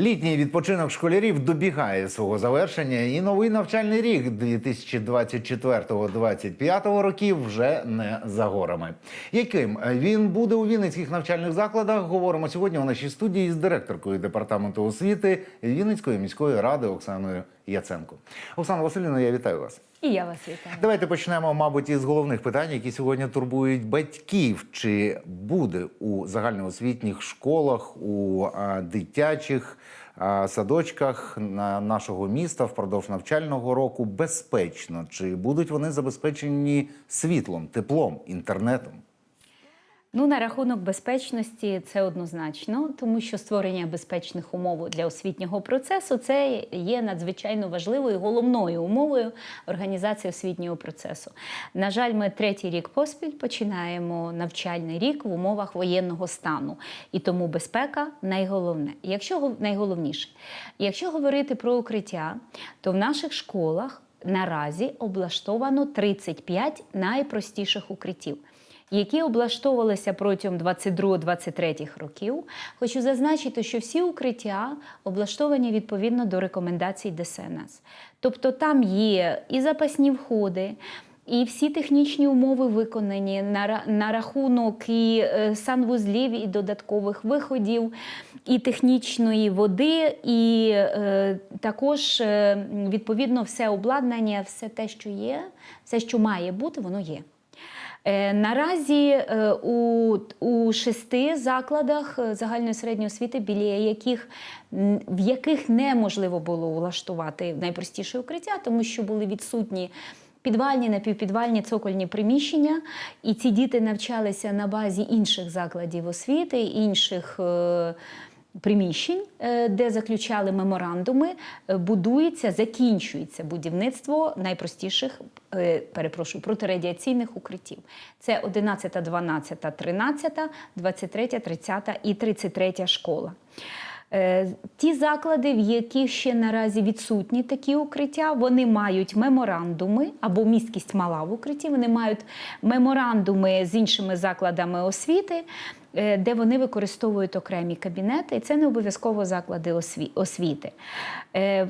Літній відпочинок школярів добігає свого завершення, і новий навчальний рік 2024-2025 років вже не за горами. Яким він буде у вінницьких навчальних закладах? Говоримо сьогодні у нашій студії з директоркою департаменту освіти Вінницької міської ради Оксаною Яценко. Оксана Васильівна, я вітаю вас. І я вас вітаю. Давайте почнемо, мабуть, із головних питань, які сьогодні турбують батьків. Чи буде у загальноосвітніх школах, у а, дитячих а, садочках на нашого міста впродовж навчального року безпечно? Чи будуть вони забезпечені світлом, теплом, інтернетом? Ну, на рахунок безпечності це однозначно, тому що створення безпечних умов для освітнього процесу це є надзвичайно важливою головною умовою організації освітнього процесу. На жаль, ми третій рік поспіль починаємо навчальний рік в умовах воєнного стану, і тому безпека найголовне. Якщо найголовніше, якщо говорити про укриття, то в наших школах наразі облаштовано 35 найпростіших укриттів які облаштовувалися протягом 22-23 років. Хочу зазначити, що всі укриття облаштовані відповідно до рекомендацій ДСНС. Тобто там є і запасні входи. І всі технічні умови виконані на, на рахунок і е, санвузлів, і додаткових виходів, і технічної води, і е, також е, відповідно все обладнання, все те, що є, все, що має бути, воно є. Е, Наразі е, у, у шести закладах е, загальної середньої освіти, біля яких в яких неможливо було влаштувати найпростіше укриття, тому що були відсутні. Підвальні, напівпідвальні цокольні приміщення, і ці діти навчалися на базі інших закладів освіти, інших приміщень, е, де заключали меморандуми, е, будується, закінчується будівництво найпростіших, е, перепрошую, протирадіаційних укриттів. Це 11, 12, 13, 23, 30 і 33 школа. Е, Ті заклади, в яких ще наразі відсутні такі укриття, вони мають меморандуми або місткість мала в укритті. Вони мають меморандуми з іншими закладами освіти, е, де вони використовують окремі кабінети, і це не обов'язково заклади освіти. Е,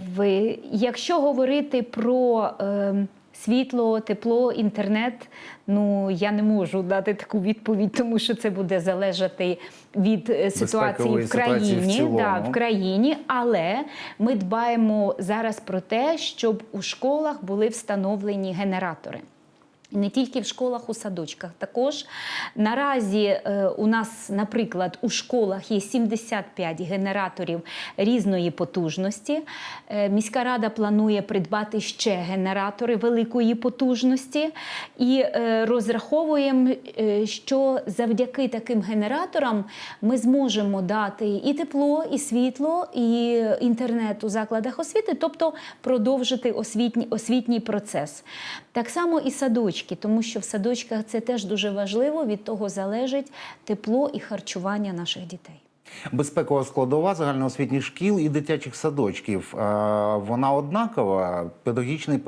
Якщо говорити про е, Світло, тепло, інтернет. Ну я не можу дати таку відповідь, тому що це буде залежати від е, ситуації Безпекової в ситуації в да, в країні, але ми дбаємо зараз про те, щоб у школах були встановлені генератори. Не тільки в школах, у садочках. Також наразі е, у нас, наприклад, у школах є 75 генераторів різної потужності. Е, міська рада планує придбати ще генератори великої потужності і е, розраховуємо, що завдяки таким генераторам ми зможемо дати і тепло, і світло, і інтернет у закладах освіти, тобто продовжити освітній, освітній процес. Так само і садочки, тому що в садочках це теж дуже важливо, від того залежить тепло і харчування наших дітей. Безпекова складова загальноосвітніх шкіл і дитячих садочків. Вона однакова. Педагогічний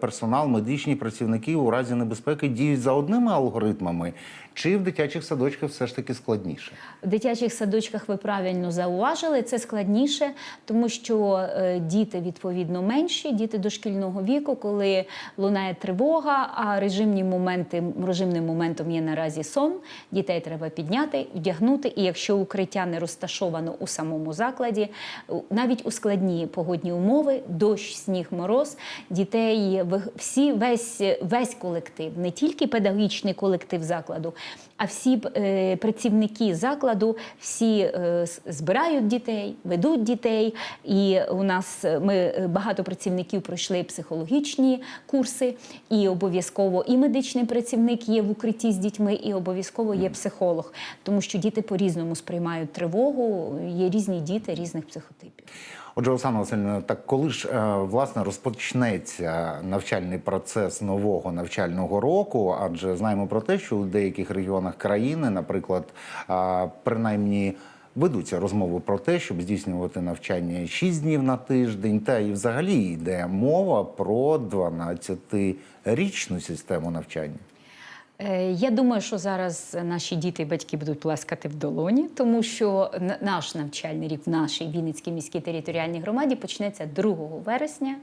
персонал, медичні працівники у разі небезпеки діють за одними алгоритмами, чи в дитячих садочках все ж таки складніше? В дитячих садочках ви правильно зауважили, це складніше, тому що е, діти відповідно менші, діти дошкільного віку, коли лунає тривога, а режимні моменти, режимним моментом є наразі сон. Дітей треба підняти, вдягнути. І якщо укриття не розташовано у самому закладі, навіть у складні погодні умови, дощ, сніг, мороз, дітей всі, весь, весь колектив, не тільки педагогічний колектив закладу, а всі е, працівники закладу всі е, збирають дітей, ведуть дітей. І у нас е, ми багато працівників пройшли психологічні курси, і обов'язково і медичний працівник є в укритті з дітьми, і обов'язково є психолог, тому що діти по-різному сприймають тривогу. Є різні діти різних психотипів. Отже, Оксана Васильівна, так коли ж е, власне розпочнеться навчальний процес нового навчального року? Адже знаємо про те, що у деяких регіонах країни, наприклад, принаймні. Ведуться розмови про те, щоб здійснювати навчання 6 днів на тиждень, та і взагалі йде мова про 12-річну систему навчання. Е, Я думаю, що зараз наші діти і батьки будуть плескати в долоні, тому що наш навчальний рік в нашій Вінницькій міській територіальній громаді почнеться 2 вересня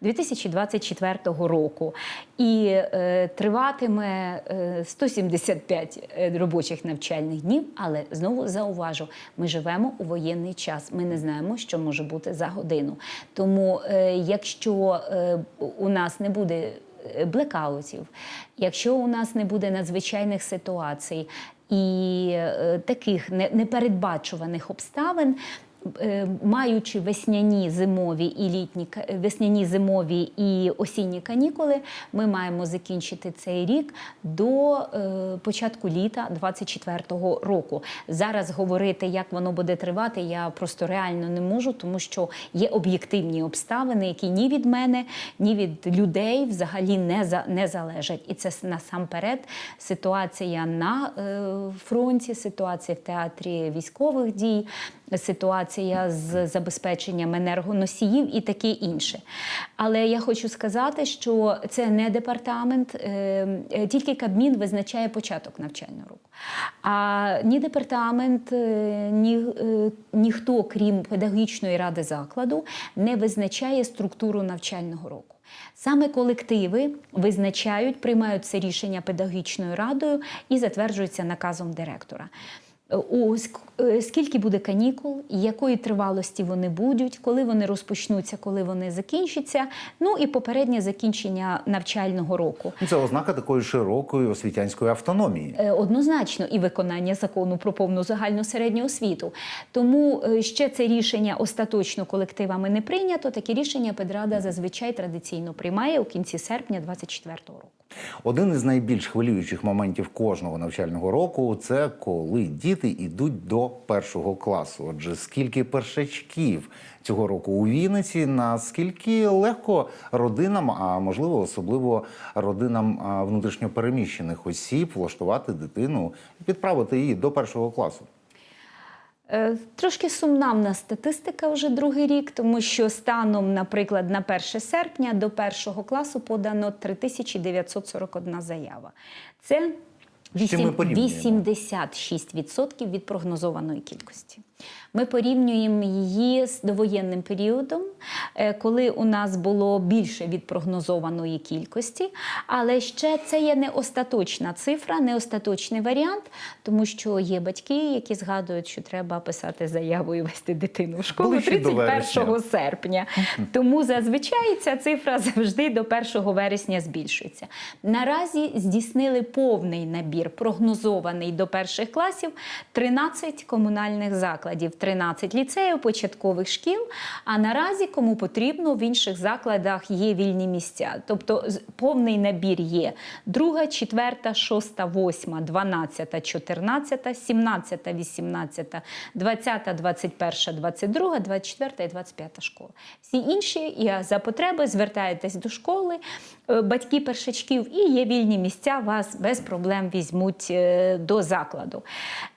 2024 року і е, триватиме е, 175 е, робочих навчальних днів. Але знову зауважу, ми живемо у воєнний час. Ми не знаємо, що може бути за годину. Тому, е, якщо е, у нас не буде е, блекаутів, якщо у нас не буде надзвичайних ситуацій і е, таких непередбачуваних обставин. Е, Маючи весняні зимові і літні весняні зимові і осінні канікули, ми маємо закінчити цей рік до е, початку літа 24-го року. Зараз говорити, як воно буде тривати, я просто реально не можу, тому що є об'єктивні обставини, які ні від мене, ні від людей взагалі не, за, не залежать. І це насамперед ситуація на е, фронті, ситуація в театрі військових дій, ситуація з забезпеченням енергоносіїв і таке інше. Але я хочу сказати, що це не департамент, е, е, тільки Кабмін визначає початок навчального року. А ні департамент, е, ні, ніхто, крім педагогічної ради закладу, не визначає структуру навчального року. Саме колективи визначають, приймають це рішення педагогічною радою і затверджуються наказом директора. У скільки буде канікул, якої тривалості вони будуть, коли вони розпочнуться, коли вони закінчаться. Ну і попереднє закінчення навчального року. Ну, Це ознака такої широкої освітянської автономії. Е, Однозначно і виконання закону про повну загальну середню освіту. Тому е, ще це рішення остаточно колективами не прийнято. Таке рішення педрада зазвичай традиційно приймає у кінці серпня 2024 року. Один із найбільш хвилюючих моментів кожного навчального року це коли діти йдуть до першого класу. Отже, скільки першачків цього року у Вінниці, наскільки легко родинам, а можливо особливо родинам внутрішньопереміщених осіб, влаштувати дитину і підправити її до першого класу. Е, Трошки сумна в нас статистика вже другий рік, тому що станом, наприклад, на 1 серпня до першого класу подано 3941 заява. Це З чим ми вісім- порівнюємо? 86% від прогнозованої кількості. Ми порівнюємо її з довоєнним періодом, е, коли у нас було більше від прогнозованої кількості, але ще це є не остаточна цифра, не остаточний варіант, тому що є батьки, які згадують, що треба писати заяву і вести дитину в школу 31 серпня. Тому зазвичай ця цифра завжди до 1 вересня збільшується. Наразі здійснили повний набір, прогнозований до перших класів 13 комунальних закладів, 13 ліцеїв, початкових шкіл. А наразі, кому потрібно, в інших закладах є вільні місця. Тобто повний набір є друга, четверта, шоста, восьма, дванадцята, чотирнадцята, сімнадцята, вісімнадцята, двадцята, двадцять перша, двадцять друга, двадцять четверта і двадцять п'ята школа. Всі інші я за потреби звертаєтесь до школи, е, батьки першачків, і є вільні місця, вас без проблем візьмуть е, до закладу.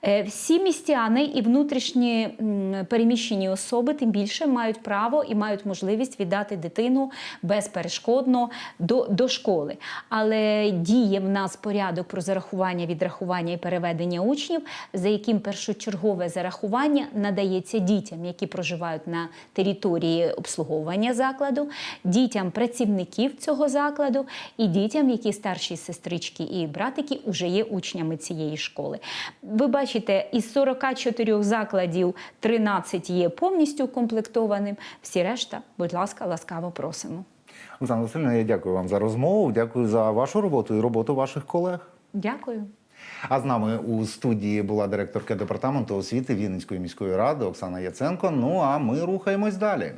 Е, Всі містяни і внутрішні м, переміщені особи тим більше мають право і мають можливість віддати дитину безперешкодно до, до школи. Але діє в нас порядок про зарахування, відрахування і переведення учнів, за яким першочергове зарахування надається дітям, які проживають на території обслуговування закладу, дітям працівників цього закладу і дітям, які старші сестрички і братики вже є учнями цієї школи. Ви бачите, із 44 закладів 13 є повністю укомплектованим. Всі решта, будь ласка, ласкаво просимо. Оксана Васильовна, я дякую вам за розмову. Дякую за вашу роботу і роботу ваших колег. Дякую. А з нами у студії була директорка департаменту освіти Вінницької міської ради Оксана Яценко. Ну а ми рухаємось далі.